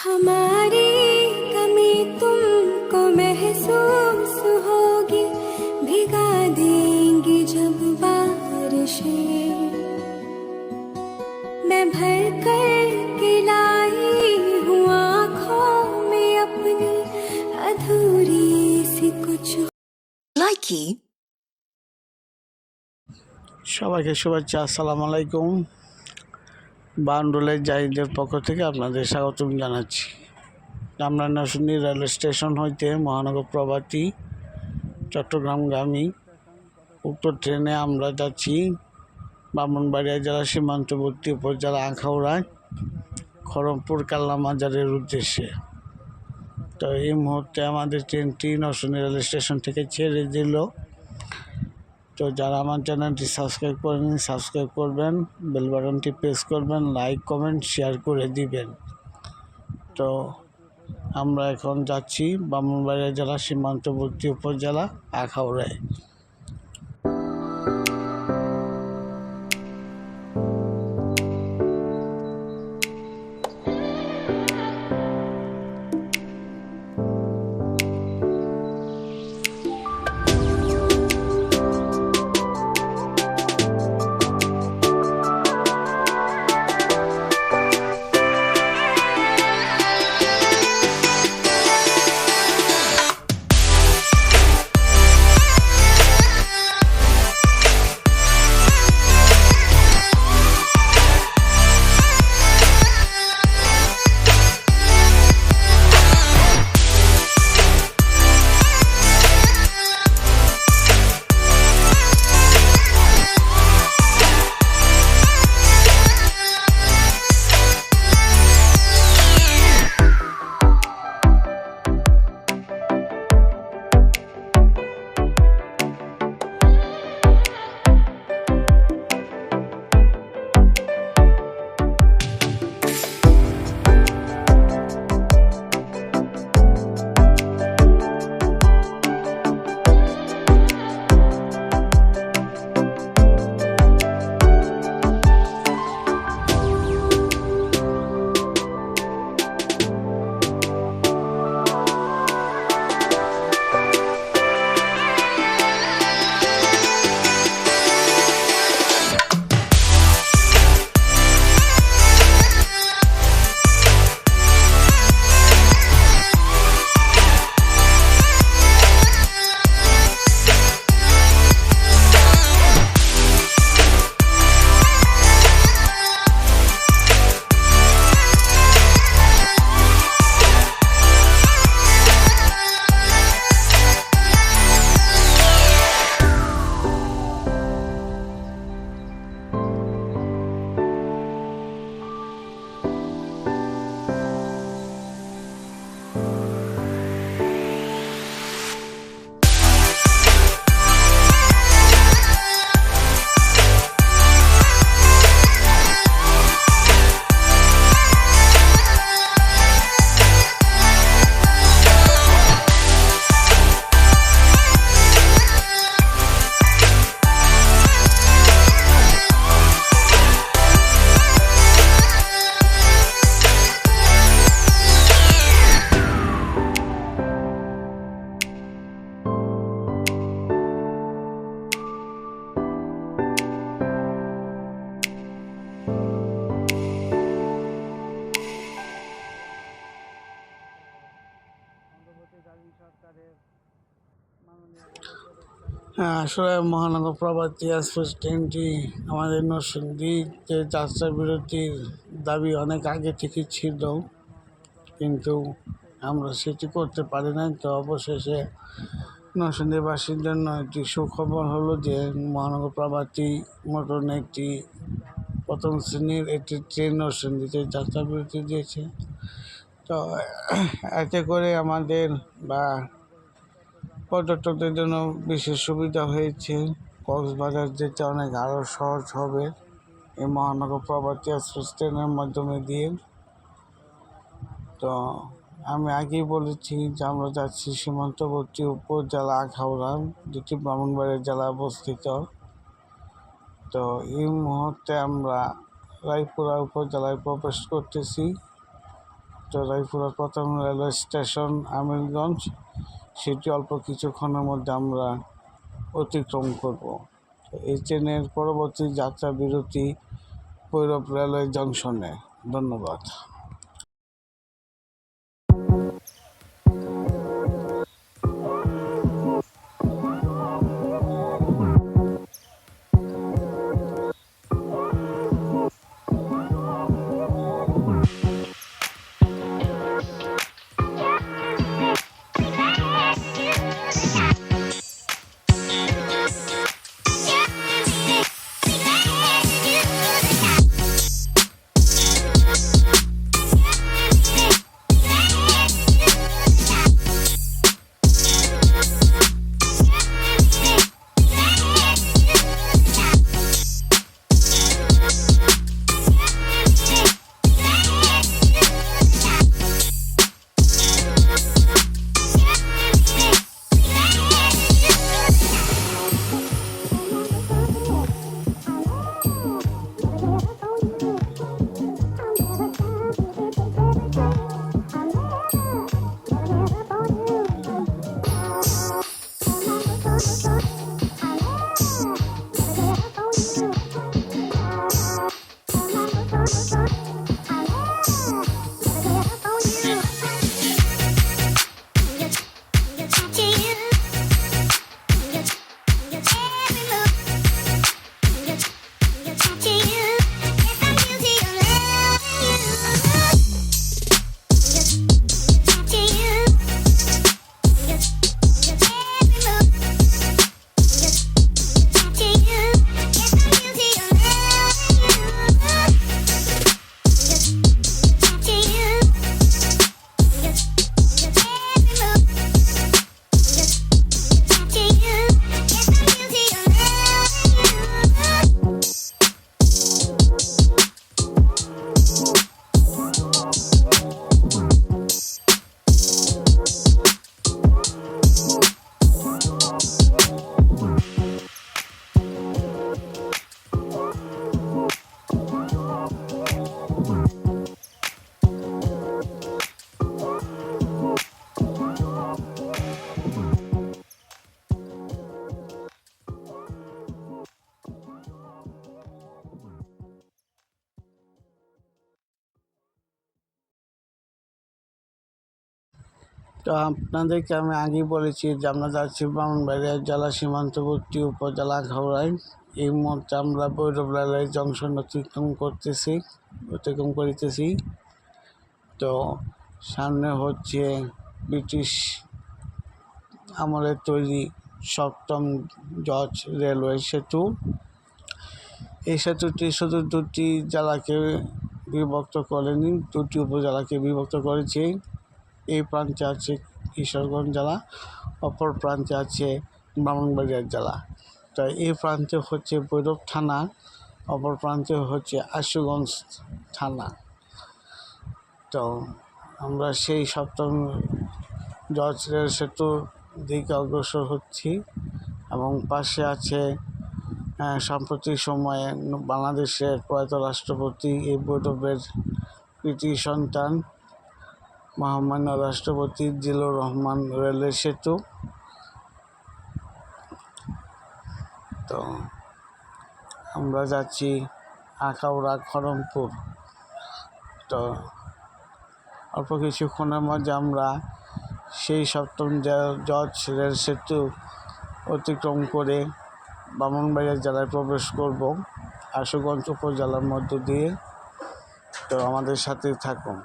हमारी कमी तुमको महसूस होगी भिगा देंगी जब बारिशें मैं भर कर के लाई हूँ आँखों में अपनी अधूरी सी कुछ Likey সবাইকে শুভেচ্ছা আসসালামু আলাইকুম বাউন্ডুলের জাহিদের পক্ষ থেকে আপনাদের স্বাগতম জানাচ্ছি। আমরা নরসিংদী রেল স্টেশন হইতে মহানগর প্রভাতী, চট্টগ্রামগামী উক্ত ট্রেনে আমরা যাচ্ছি ব্রাহ্মণবাড়িয়া জেলা সীমান্তবর্তী উপজেলা আখাউড়ায় খড়মপুর কাল্লা মাজারের উদ্দেশ্যে। তো এই মুহূর্তে আমাদের ট্রেনটি নরসিংদী রেল স্টেশন থেকে ছেড়ে দিল। তো যারা আমার চ্যানেলটি সাবস্ক্রাইব করেনি সাবস্ক্রাইব করবেন, বেল বাটনটি প্রেস করবেন, লাইক, কমেন্ট, শেয়ার করে দিবেন। তো আমরা এখন যাচ্ছি ব্রাহ্মণবাড়িয়া জেলা, সীমান্তবর্তী উপজেলা, আখাউড়ায়। আসলে মহানগর এক্সপ্রেস ট্রেনটি আমাদের নরসিংদীতে যাত্রা বিরতির দাবি অনেক আগে থেকে ছিল, কিন্তু আমরা সেটি করতে পারি নাই। তো অবশেষে নরসিংদীবাসীর জন্য একটি সুখবর হলো যে মহানগর প্রভাতী মতন একটি প্রথম শ্রেণির একটি ট্রেন নরসিংদীতে যাত্রা বিরতি দিয়েছে। তো এতে করে আমাদের বা পর্যটকদের জন্য বিশেষ সুবিধা হয়েছে। কক্সবাজার যেতে অনেক আরও সহজ হবে। এই মহানগর প্রভাতী এক্সপ্রেস ট্রেনের মাধ্যমে দিয়ে। তো আমি আগেই বলেছি যে আমরা যাচ্ছি সীমান্তবর্তী উপজেলা আখাউড়া যেটি ব্রাহ্মণবাড়িয়া জেলা অবস্থিত। তো এই মুহূর্তে আমরা রায়পুরা উপজেলায় প্রবেশ করতেছি। তো রায়পুরের প্রথম রেলওয়ে স্টেশন আমিরগঞ্জ সেটি অল্প কিছুক্ষণের মধ্যে আমরা অতিক্রম করব। এই ট্রেনের পরবর্তী যাত্রা বিরতি ভৈরব রেলওয়ে জংশনে। ধন্যবাদ। তো আপনাদেরকে আমি আগেই বলেছি যে আমরা যাচ্ছি ব্রাহ্মণবাড়িয়া জেলা সীমান্তবর্তী উপজেলা ঘাউড়ায় এই মুহূর্তে আমরা ভৈরব রেলওয়ে জংশন অতিক্রম করতেছি, অতিক্রম করিতেছি। তো সামনে হচ্ছে ব্রিটিশ আমলের তৈরি সপ্তম জজ রেলওয়ে সেতু। এই সেতুটি শুধু দুটি জেলাকে বিভক্ত করেনি, দুটি উপজেলাকে বিভক্ত করেছে। এই প্রান্তে আছে কিশোরগঞ্জ জেলা, অপর প্রান্তে আছে ব্রাহ্মণবাড়িয়া জেলা। তো এই প্রান্তে হচ্ছে ভৈরব থানা, অপর প্রান্তে হচ্ছে আশুগঞ্জ থানা। তো আমরা সেই সপ্তম জজ সেতুর দিকে অগ্রসর হচ্ছি এবং পাশে আছে সাম্প্রতিক সময়ে বাংলাদেশের প্রয়াত রাষ্ট্রপতি এই বৈঠকের কৃতি সন্তান মহামান্য রাষ্ট্রপতি জিল্লুর রহমান রেলওয়ে সেতু। তো আমরা যাচ্ছি আখাউড়া খড়মপুর তো অল্প কিছুক্ষণের মধ্যে আমরা সেই সপ্তম জজ রেল সেতু অতিক্রম করে বামনবাড়িয়া জেলায় প্রবেশ করব, আশুগঞ্জ উপজেলার মধ্য দিয়ে। তো আমাদের সাথে থাকুন।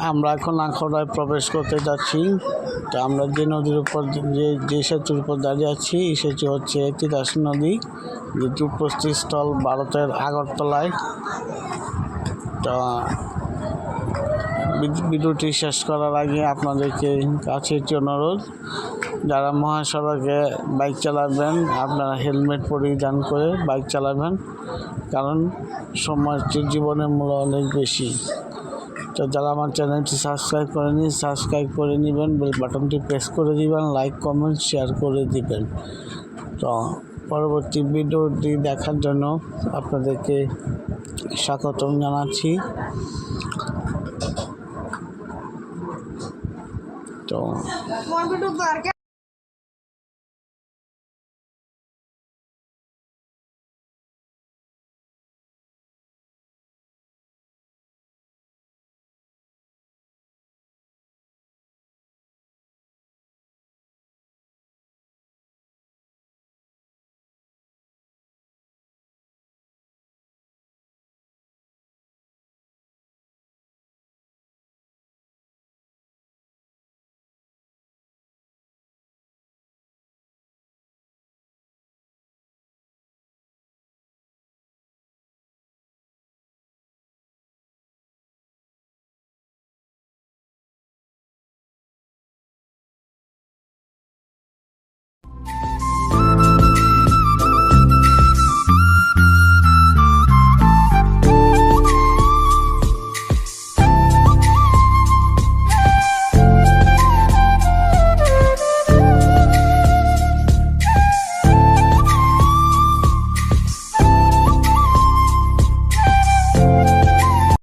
আমরা এখন আখড়ায় প্রবেশ করতে যাচ্ছি। তো আমরা যে নদীর উপর যে যে সেতুর উপর দাঁড়িয়ে আছি, এই সেতু হচ্ছে তিতাস নদী, যেটি উপস্থিত স্থল ভারতের আগরতলায়। তো ভিড- ভিডিওটি শেষ করার আগে আপনাদেরকে কাছে একটি অনুরোধ, যারা মহাসড়কে বাইক চালাবেন, আপনারা হেলমেট পরিধান করে বাইক চালাবেন, কারণ সমাজের জীবনের মূল্য অনেক বেশি। তো যারা আমার চ্যানেলটি সাবস্ক্রাইব করেনি সাবস্ক্রাইব করে নেবেন। বেল বাটনটি প্রেস করে দিবেন, লাইক, কমেন্ট, শেয়ার করে দিবেন। তো পরবর্তী ভিডিওটি দেখার জন্য আপনাদেরকে স্বাগতম জানাচ্ছি। তো